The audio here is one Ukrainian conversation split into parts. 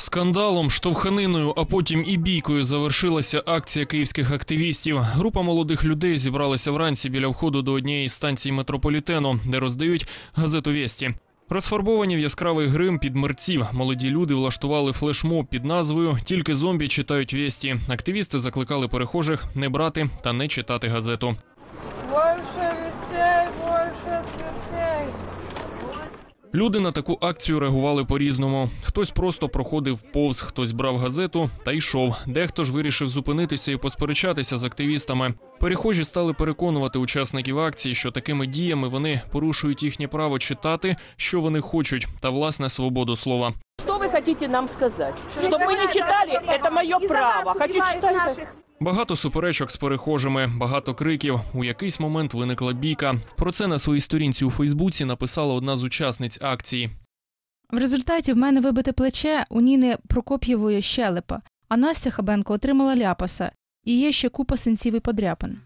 Скандалом, штовханиною, а потім і бійкою завершилася акція київських активістів. Група молодих людей зібралася вранці біля входу до однієї з станцій метрополітену, де роздають газету «Вєсті». Розфарбовані в яскравий грим під мерців. Молоді люди влаштували флешмоб під назвою Тільки зомбі читають вєсті. Активісти закликали перехожих не брати та не читати газету. Больше вестей, больше смертей. Люди на таку акцію реагували по-різному. Хтось просто проходив повз, хтось брав газету та йшов. Дехто ж вирішив зупинитися і посперечатися з активістами. Перехожі стали переконувати учасників акції, що такими діями вони порушують їхнє право читати, що вони хочуть, та власне свободу слова. Что вы хотите нам сказать? Чтобы мы не читали, это мое право. Хочу читать. Багато суперечок з перехожими, багато криків. У якийсь момент виникла бійка. Про це на своїй сторінці у Фейсбуці написала одна з учасниць акції. В результаті в мене вибите плече у Ніни Прокоп'євої щелепа, а Настя Хабенко отримала ляпаса. І є ще купа синців і подряпин.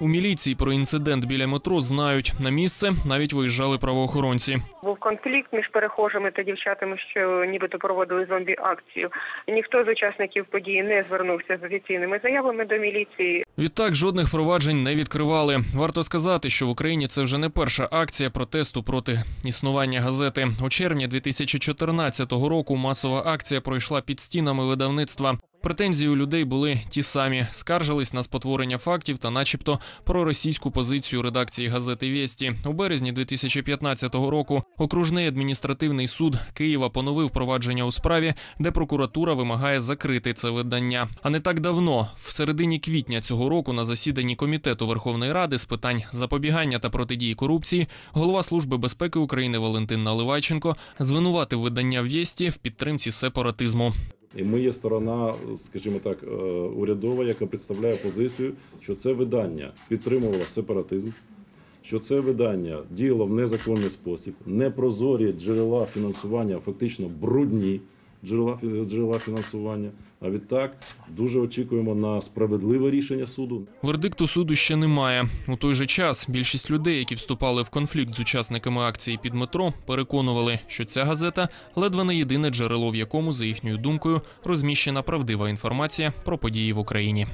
У міліції про інцидент біля метро знають. На місце навіть виїжджали правоохоронці. Був конфлікт між перехожими та дівчатами, що нібито проводили зомбі-акцію. Ніхто з учасників події не звернувся з офіційними заявами до міліції. Відтак жодних проваджень не відкривали. Варто сказати, що в Україні це вже не перша акція протесту проти існування газети. У червні 2014 року масова акція пройшла під стінами видавництва. Претензії у людей були ті самі: скаржились на спотворення фактів та, начебто, про російську позицію редакції газети Вєсті. У березні 2015 року окружний адміністративний суд Києва поновив провадження у справі, де прокуратура вимагає закрити це видання. А не так давно, в середині квітня цього року, на засіданні комітету Верховної Ради з питань запобігання та протидії корупції, голова служби безпеки України Валентин Наливайченко звинуватив видання Вєсті в підтримці сепаратизму. І ми є сторона, скажімо так, е, урядова, яка представляє позицію, що це видання підтримувало сепаратизм, що це видання діяло в незаконний спосіб, непрозорі джерела фінансування, фактично брудні джерела, джерела фінансування. А відтак дуже очікуємо на справедливе рішення суду. Вердикту суду ще немає. У той же час більшість людей, які вступали в конфлікт з учасниками акції під метро, переконували, що ця газета ледве не єдине джерело, в якому, за їхньою думкою, розміщена правдива інформація про події в Україні.